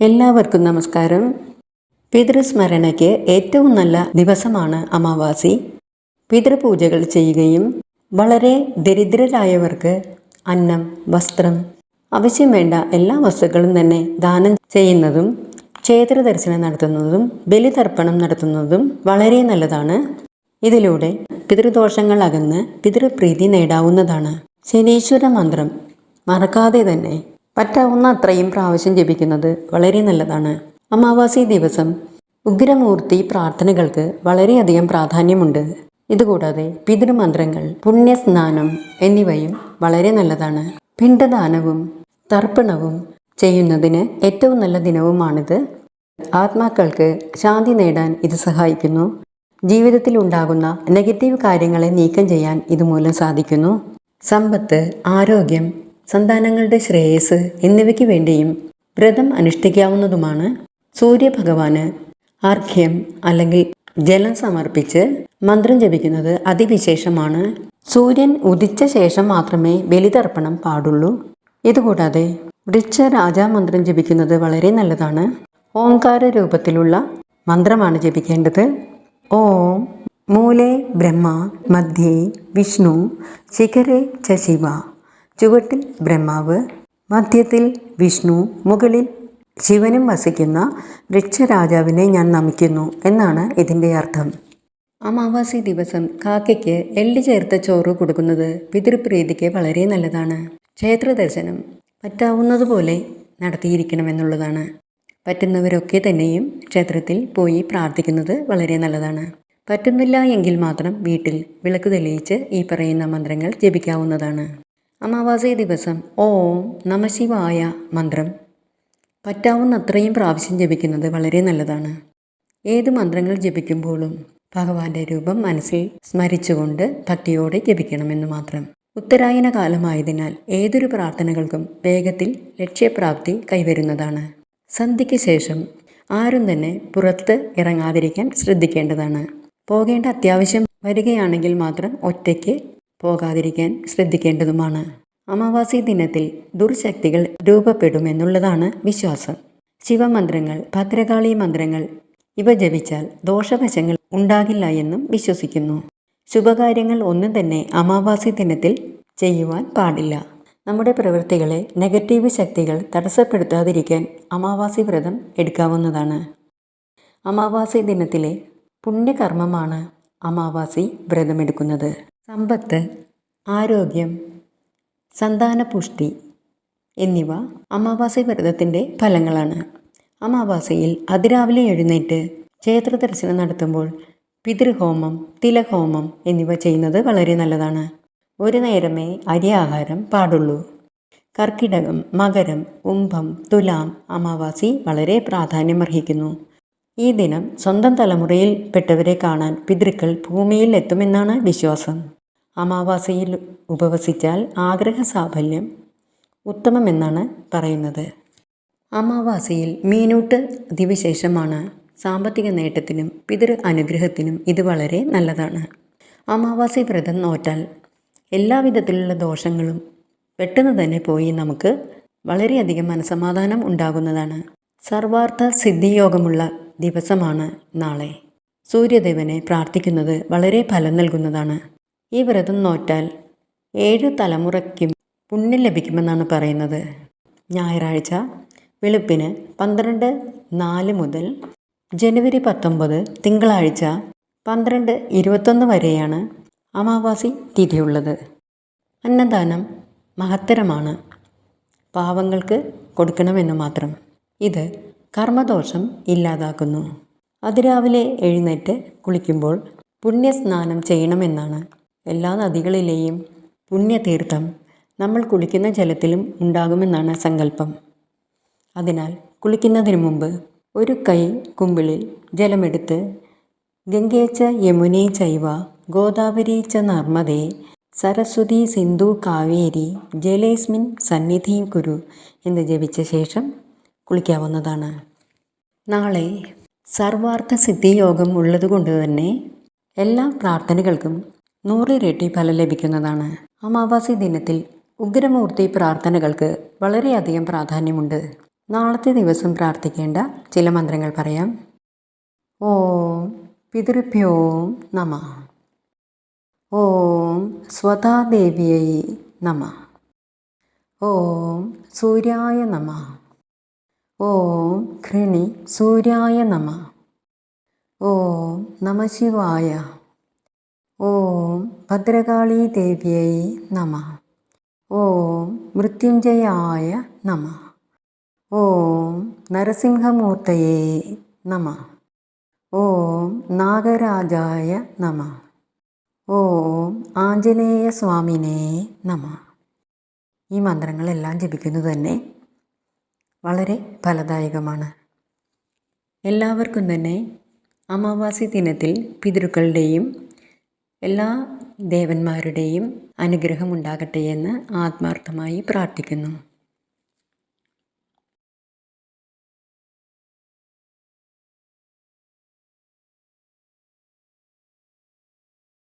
എല്ലാവർക്കും നമസ്കാരം. പിതൃസ്മരണയ്ക്ക് ഏറ്റവും നല്ല ദിവസമാണ് അമാവാസി. പിതൃപൂജകൾ ചെയ്യുകയും വളരെ ദരിദ്രരായവർക്ക് അന്നം വസ്ത്രം ആവശ്യം വേണ്ട എല്ലാ വസ്തുക്കളും തന്നെ ദാനം ചെയ്യുന്നതും ക്ഷേത്ര ദർശനം നടത്തുന്നതും ബലിതർപ്പണം നടത്തുന്നതും വളരെ നല്ലതാണ്. ഇതിലൂടെ പിതൃദോഷങ്ങൾ അകന്ന് പിതൃപ്രീതി നേടാവുന്നതാണ്. ശനീശ്വര മന്ത്രം മറക്കാതെ തന്നെ പറ്റാവുന്ന അത്രയും പ്രാവശ്യം ജപിക്കുന്നത് വളരെ നല്ലതാണ്. അമാവാസി ദിവസം ഉഗ്രമൂർത്തി പ്രാർത്ഥനകൾക്ക് വളരെയധികം പ്രാധാന്യമുണ്ട്. ഇതുകൂടാതെ പിതൃമന്ത്രങ്ങൾ പുണ്യസ്നാനം എന്നിവയും വളരെ നല്ലതാണ്. പിണ്ടദാനവും തർപ്പണവും ചെയ്യുന്നതിന് ഏറ്റവും നല്ല ദിനവുമാണിത്. ആത്മാക്കൾക്ക് ശാന്തി നേടാൻ ഇത് സഹായിക്കുന്നു. ജീവിതത്തിൽ ഉണ്ടാകുന്ന നെഗറ്റീവ് കാര്യങ്ങളെ നീക്കം ചെയ്യാൻ ഇതുമൂലം സാധിക്കുന്നു. സമ്പത്ത് ആരോഗ്യം സന്താനങ്ങളുടെ ശ്രേയസ് എന്നിവയ്ക്ക് വേണ്ടിയും വ്രതം അനുഷ്ഠിക്കാവുന്നതുമാണ് സൂര്യഭഗവാന്. അർഘ്യം അല്ലെങ്കിൽ ജലം സമർപ്പിച്ച് മന്ത്രം ജപിക്കുന്നത് അതിവിശേഷമാണ്. സൂര്യൻ ഉദിച്ച ശേഷം മാത്രമേ ബലിതർപ്പണം പാടുള്ളൂ. ഇതുകൂടാതെ വൃക്ഷ രാജാമന്ത്രം ജപിക്കുന്നത് വളരെ നല്ലതാണ്. ഓംകാര രൂപത്തിലുള്ള മന്ത്രമാണ് ജപിക്കേണ്ടത്. ഓം മൂലേ ബ്രഹ്മ മധ്യേ വിഷ്ണു ശിഖരേ ച ശിവ. ചുവട്ടിൽ ബ്രഹ്മാവ് മധ്യത്തിൽ വിഷ്ണു മുകളിൽ ശിവനും വസിക്കുന്ന വൃക്ഷരാജാവിനെ ഞാൻ നമിക്കുന്നു എന്നാണ് ഇതിന്റെ അർത്ഥം. അമാവാസി ദിവസം കാക്കയ്ക്ക് എള്ളി ചേർത്ത ചോറ് കൊടുക്കുന്നത് പിതൃപ്രീതിക്ക് വളരെ നല്ലതാണ്. ക്ഷേത്ര ദർശനം പറ്റാവുന്നതുപോലെ നടത്തിയിരിക്കണമെന്നുള്ളതാണ്. പറ്റുന്നവരൊക്കെ തന്നെയും ക്ഷേത്രത്തിൽ പോയി പ്രാർത്ഥിക്കുന്നത് വളരെ നല്ലതാണ്. പറ്റുന്നില്ല എങ്കിൽ മാത്രം വീട്ടിൽ വിളക്ക് തെളിയിച്ച് ഈ പറയുന്ന മന്ത്രങ്ങൾ ജപിക്കാവുന്നതാണ്. അമാവാസി ദിവസം ഓം നമശിവായ മന്ത്രം. പറ്റാവുന്ന അത്രയും പ്രാവശ്യം ജപിക്കുന്നത് വളരെ നല്ലതാണ്. ഏത് മന്ത്രങ്ങൾ ജപിക്കുമ്പോഴും ഭഗവാന്റെ രൂപം മനസ്സിൽ സ്മരിച്ചുകൊണ്ട് ഭക്തിയോടെ ജപിക്കണമെന്ന് മാത്രം. ഉത്തരായന കാലമായതിനാൽ ഏതൊരു പ്രാർത്ഥനകൾക്കും വേഗത്തിൽ ലക്ഷ്യപ്രാപ്തി കൈവരുന്നതാണ്. സന്ധ്യയ്ക്ക് ശേഷം ആരും തന്നെ പുറത്ത് ഇറങ്ങാതിരിക്കാൻ ശ്രദ്ധിക്കേണ്ടതാണ്. പോകേണ്ട അത്യാവശ്യം വരികയാണെങ്കിൽ മാത്രം ഒറ്റയ്ക്ക് പോകാതിരിക്കാൻ ശ്രദ്ധിക്കേണ്ടതുമാണ്. അമാവാസി ദിനത്തിൽ ദുർശക്തികൾ രൂപപ്പെടുമെന്നുള്ളതാണ് വിശ്വാസം. ശിവമന്ത്രങ്ങൾ ഭദ്രകാളി മന്ത്രങ്ങൾ ഇവ ജപിച്ചാൽ ദോഷവശങ്ങൾ ഉണ്ടാകില്ല എന്നും വിശ്വസിക്കുന്നു. ശുഭകാര്യങ്ങൾ ഒന്നും തന്നെ അമാവാസി ദിനത്തിൽ ചെയ്യുവാൻ പാടില്ല. നമ്മുടെ പ്രവൃത്തികളെ നെഗറ്റീവ് ശക്തികൾ തടസ്സപ്പെടുത്താതിരിക്കാൻ അമാവാസി വ്രതം എടുക്കാവുന്നതാണ്. അമാവാസി ദിനത്തിലെ പുണ്യകർമ്മമാണ് അമാവാസി വ്രതമെടുക്കുന്നത്. സമ്പത്ത് ആരോഗ്യം സന്താനപുഷ്ടി എന്നിവ അമാവാസി വ്രതത്തിന്റെ ഫലങ്ങളാണ്. അമാവാസയിൽ അതിരാവിലെ എഴുന്നേറ്റ് ക്ഷേത്ര ദർശനം നടത്തുമ്പോൾ പിതൃഹോമം തിലഹോമം എന്നിവ ചെയ്യുന്നത് വളരെ നല്ലതാണ്. ഒരു നേരമേ അരി ആഹാരം പാടുള്ളൂ. കർക്കിടകം മകരം ഉംഭം തുലാം അമാവാസി വളരെ പ്രാധാന്യമർഹിക്കുന്നു. ഈ ദിനം സ്വന്തം തലമുറയിൽ പെട്ടവരെ കാണാൻ പിതൃക്കൾ ഭൂമിയിൽ എത്തുമെന്നാണ് വിശ്വാസം. അമാവാസിയിൽ ഉപവസിച്ചാൽ ആഗ്രഹ സാഫല്യം ഉത്തമമെന്നാണ് പറയുന്നത്. അമാവാസയിൽ മീനൂട്ട് ദിവശേഷമാണ് സാമ്പത്തിക നേട്ടത്തിനും പിതൃ അനുഗ്രഹത്തിനും ഇത് വളരെ നല്ലതാണ്. അമാവാസി വ്രതം നോറ്റാൽ എല്ലാവിധത്തിലുള്ള ദോഷങ്ങളും പെട്ടെന്ന് തന്നെ പോയി നമുക്ക് വളരെയധികം മനസമാധാനം ഉണ്ടാകുന്നതാണ്. സർവാർത്ഥ സിദ്ധിയോഗമുള്ള ദിവസമാണ് നാളെ. സൂര്യദേവനെ പ്രാർത്ഥിക്കുന്നത് വളരെ ഫലം നൽകുന്നതാണ്. ഈ വ്രതം നോറ്റാൽ ഏഴ് തലമുറയ്ക്കും പുണ്യം ലഭിക്കുമെന്നാണ് പറയുന്നത്. ഞായറാഴ്ച വെളുപ്പിന് പന്ത്രണ്ട് നാല് മുതൽ ജനുവരി പത്തൊമ്പത് തിങ്കളാഴ്ച പന്ത്രണ്ട് ഇരുപത്തൊന്ന് വരെയാണ് അമാവാസി തിഥിയുള്ളത്. അന്നദാനം മഹത്തരമാണ്. പാവങ്ങൾക്ക് കൊടുക്കണമെന്ന് മാത്രം. ഇത് കർമ്മദോഷം ഇല്ലാതാക്കുന്നു. അതിരാവിലെ എഴുന്നേറ്റ് കുളിക്കുമ്പോൾ പുണ്യസ്നാനം ചെയ്യണമെന്നാണ് എല്ലാ നദികളിലെയും പുണ്യതീർത്ഥം നമ്മൾ കുളിക്കുന്ന ജലത്തിലും ഉണ്ടാകുമെന്നാണ് സങ്കല്പം. അതിനാൽ കുളിക്കുന്നതിന് മുമ്പ് ഒരു കൈ കുമ്പിളിൽ ജലമെടുത്ത് ഗംഗേച്ച യമുനേ ചൈവ ഗോദാവരി ച നർമ്മദേ സരസ്വതി സിന്ധു കാവേരി ജലേസ്മിൻ സന്നിധിയും കുരു എന്ന് ജപിച്ച ശേഷം കുളിക്കാവുന്നതാണ്. നാളെ സർവാർത്ഥ സിദ്ധിയോഗം ഉള്ളതുകൊണ്ട് തന്നെ എല്ലാ പ്രാർത്ഥനകൾക്കും നൂറിരട്ടി ഫലം ലഭിക്കുന്നതാണ്. അമാവാസി ദിനത്തിൽ ഉഗ്രമൂർത്തി പ്രാർത്ഥനകൾക്ക് വളരെയധികം പ്രാധാന്യമുണ്ട്. നാളത്തെ ദിവസം പ്രാർത്ഥിക്കേണ്ട ചില മന്ത്രങ്ങൾ പറയാം. ഓം പിതൃഭ്യോ നമ. ഓം സ്വതാദേവിയൈ നമ. ഓം സൂര്യായ നമ. ഓം ഘൃണി സൂര്യായ നമ. ഓം നമ ശിവായ. ഓം ഭദ്രകാളി ദേവ്യൈ നമ. ഓം മൃത്യുഞ്ജയായ നമ. ഓം നരസിംഹമൂർത്തയേ നമ. ഓം നാഗരാജായ നമ. ഓം ആഞ്ജനേയ സ്വാമിനേ നമ. ഈ മന്ത്രങ്ങളെല്ലാം ജപിക്കുന്നത് തന്നെ വളരെ ഫലദായകമാണ്. എല്ലാവർക്കും തന്നെ അമാവാസി ദിനത്തിൽ പിതൃക്കളുടെയും എല്ലാ ദേവന്മാരുടെയും അനുഗ്രഹം ഉണ്ടാകട്ടെ എന്ന് ആത്മാർത്ഥമായി പ്രാർത്ഥിക്കുന്നു.